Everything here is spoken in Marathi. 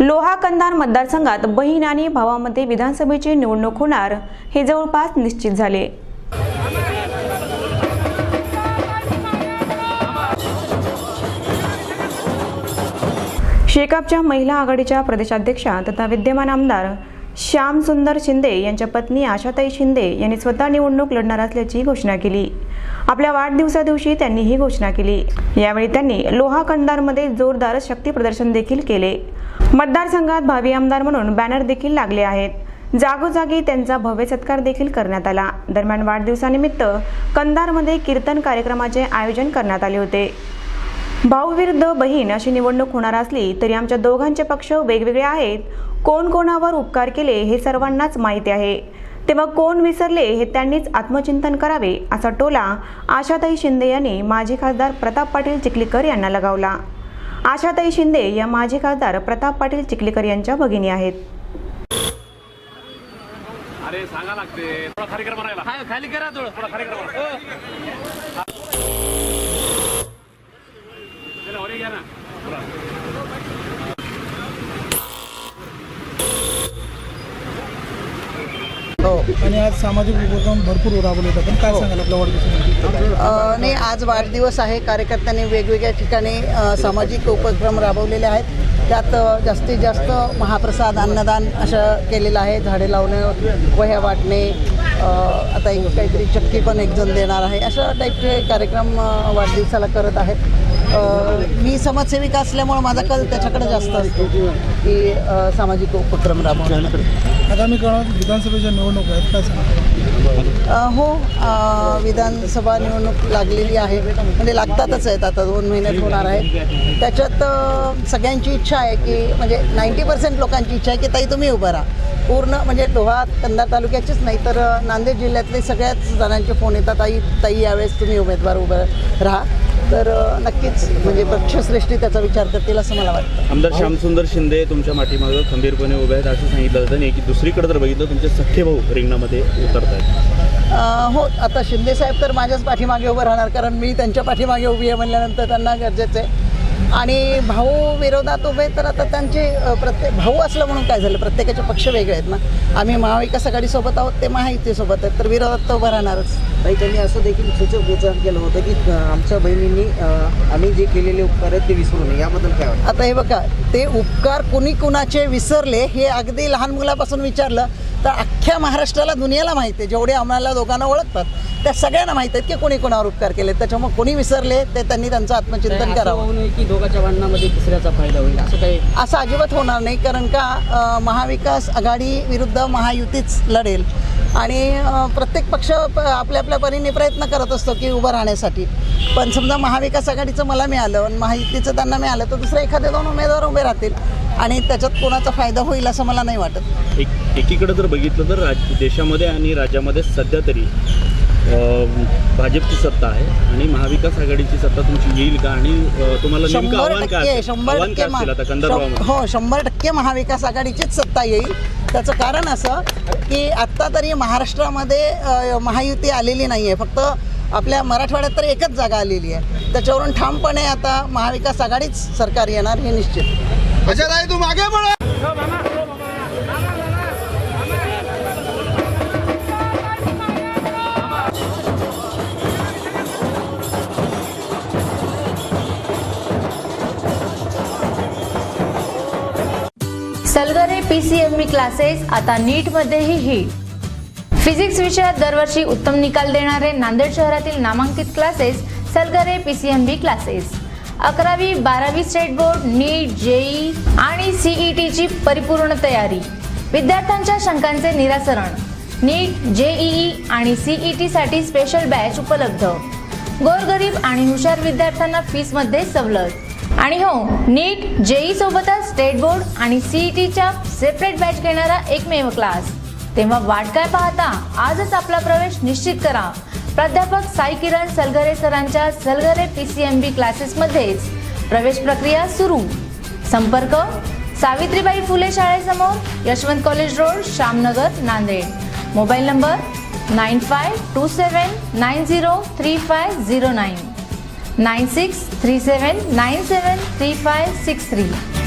लोहा कंधार मतदारसंघात बहीण आणि भावामध्ये विधानसभेची निवडणूक होणार हे जवळपास निश्चित झाले. शेकापच्या महिला आघाडीच्या प्रदेशाध्यक्षा तथा विद्यमान आमदार श्याम सुंदर शिंदे यांच्या पत्नी आशाताई शिंदे यांनी स्वतः निवडणूक लढणार असल्याची घोषणा केली. आपल्या वाढदिवसादिवशी त्यांनी ही घोषणा केली. यावेळी त्यांनी लोहा कंधारमध्ये जोरदार शक्ती प्रदर्शन देखील केले. मतदारसंघात भावी आमदार म्हणून बॅनर देखील लागले आहेत. जागोजागी त्यांचा भव्य सत्कार देखील करण्यात आला. दरम्यान वाढदिवसानिमित्त कंधारमध्ये कीर्तन कार्यक्रमाचे आयोजन करण्यात आले होते. भाऊ विरुद्ध बहीण अशी निवडणूक होणार असली तरी आमच्या दोघांचे पक्ष वेगवेगळे आहेत. कोण कोणावर उपकार केले हे सर्वांनाच माहिती आहे. तेव्हा कोण विसरले हे त्यांनीच आत्मचिंतन करावे असा टोला आशाताई शिंदे यांनी माजी खासदार प्रताप पाटील चिखलीकर यांना लगावला. आशाताई शिंदे या माजी खासदार प्रताप पाटील चिखलीकर यांच्या भगिनी आहेत. अरे सांगा लागते. थोडा खाली कर म्हणायला. हा. खाली करा आणि आज सामाजिक उपक्रम भरपूर राबवले होते पण काय सांगाल आपल्या वाढदिवसानिमित्त अ, नाही आज वाढदिवस आहे. कार्यकर्त्यांनी वेगवेगळ्या ठिकाणी सामाजिक उपक्रम राबवलेले आहेत. त्यात जास्तीत जास्त महाप्रसाद अन्नदान असं केलेलं आहे. झाडे लावणे वह्या वाटणे आता काहीतरी चक्की पण एक जण देणार आहे. अशा टाईपचे कार्यक्रम वाढदिवसाला करत आहेत. मी समाजसेविका असल्यामुळं माझा कल त्याच्याकडे जास्त असतो की सामाजिक उपक्रम राबवण्याकडे आगामी काळात विधानसभेच्या निवडणूक आहेत काय हो विधानसभा निवडणूक लागलेली आहे. म्हणजे लागतातच आहेत आता दोन महिन्यात होणार आहे. त्याच्यात सगळ्यांची इच्छा आहे की म्हणजे नाईंटी पर्सेंट लोकांची इच्छा आहे की ताई तुम्ही उभं राहा. पूर्ण म्हणजे लोहा कंधार तालुक्याचीच नाही तर नांदेड जिल्ह्यातले सगळ्याच जणांचे फोन येतात ताई ताई यावेळेस तुम्ही उमेदवार उभं राहा. तर नक्कीच म्हणजे पक्षश्रेष्ठी त्याचा विचार करतील असं मला वाटतं. आमदार श्यामसुंदर शिंदे तुमच्या पाठीमागं खंबीरपणे उभे आहेत. असं सांगितलं जातं आणि की दुसरीकडे जर बघितलं तुमचे सख्खे भाऊ रिंगणामध्ये उतरत आहेत अ, हो आता शिंदे साहेब तर माझ्याच पाठीमागे उभं राहणार कारण मी त्यांच्या पाठीमागे उभी आहे म्हणल्यानंतर त्यांना गरजेचं आहे. आणि भाऊ विरोधात उभे तर आता त्यांचे प्रत्येक भाऊ असलं म्हणून काय झालं? प्रत्येकाचे पक्ष वेगळे आहेत ना. आम्ही महाविकास आघाडीसोबत आहोत ते महायुतीसोबत आहेत. तर विरोधात तर उभं राहणारच. ताई त्यांनी असं देखील सूचक केलं होतं की आमच्या बहिणींनी आम्ही जे केलेले उपकार आहेत ते विसरू नये. याबद्दल काय आता हे बघा ते उपकार कुणी कुणाचे विसरले हे अगदी लहान मुलापासून विचारलं. तर अख्ख्या महाराष्ट्राला दुनियाला माहिती आहे. जेवढे आम्हाला दोघांना ओळखतात त्या सगळ्यांना माहिती आहेत की कोणी कोणावर उपकार केले. त्याच्यामुळे कोणी विसरले ते त्यांनी त्यांचं आत्मचिंतन करावं. की दोघांच्या भांडणामध्ये तिसऱ्याचा फायदा होईल. असं काही असं अजिबात होणार नाही कारण का महाविकास आघाडी विरुद्ध महायुतीच लढेल. आणि प्रत्येक पक्ष प- आपल्या आपल्या परीने प्रयत्न करत असतो की उभं राहण्यासाठी पण समजा महाविकास आघाडीचं मला मिळालं आणि महायुतीचं त्यांना मिळालं तर दुसरे एखादे दोन उमेदवार उभे राहतील आणि त्याच्यात कोणाचा फायदा होईल असं मला नाही वाटत एक एकीकडे जर बघितलं तर राज देशामध्ये आणि राज्यामध्ये सध्या तरी भाजपची सत्ता आहे आणि महाविकास आघाडीची सत्ता तुमची येईल का आणि तुम्हाला शंभर टक्के? शंभर टक्के? हो शंभर टक्के महाविकास आघाडीचीच सत्ता येईल त्याचं कारण असं की आत्ता तरी महाराष्ट्रामध्ये महायुती आलेली नाही आहे फक्त आपल्या मराठवाड्यात तर एकच जागा आलेली आहे. त्याच्यावरून ठामपणे आता महाविकास आघाडीच सरकार येणार हे निश्चित. तू Salgare P C M B classes आता नीटमध्येही हिट फिजिक्स विषयात दरवर्षी उत्तम निकाल देणारे नांदेड शहरातील नामांकित classes Salgare P C M B classes अकरावी बारावी स्टेट बोर्ड नीट जेई आणि सीईटी ची परिपूर्ण तयारी. विद्यार्थ्यांच्या शंकांचे निरासरण. नीट जेईई आणि सीईटी साठी स्पेशल बॅच उपलब्ध. गोरगरीब आणि हुशार विद्यार्थ्यांना फीसमध्ये सवलत. आणि हो नीट जेई सोबतच स्टेट बोर्ड आणि सीईटीच्या सेपरेट बॅच घेणारा एकमेव क्लास तेव्हा वाट काय पाहता आजच आपला प्रवेश निश्चित करा. प्राध्यापक साई किरण सलगरे सरांच्या Salgare P C M B क्लासेसमध्येच प्रवेश प्रक्रिया सुरू. संपर्क Savitribai Phule शाळेसमोर Yashwant college road Shyamnagar Nanded. Mobile number nine five two seven nine zero three five zero nine. 9637973563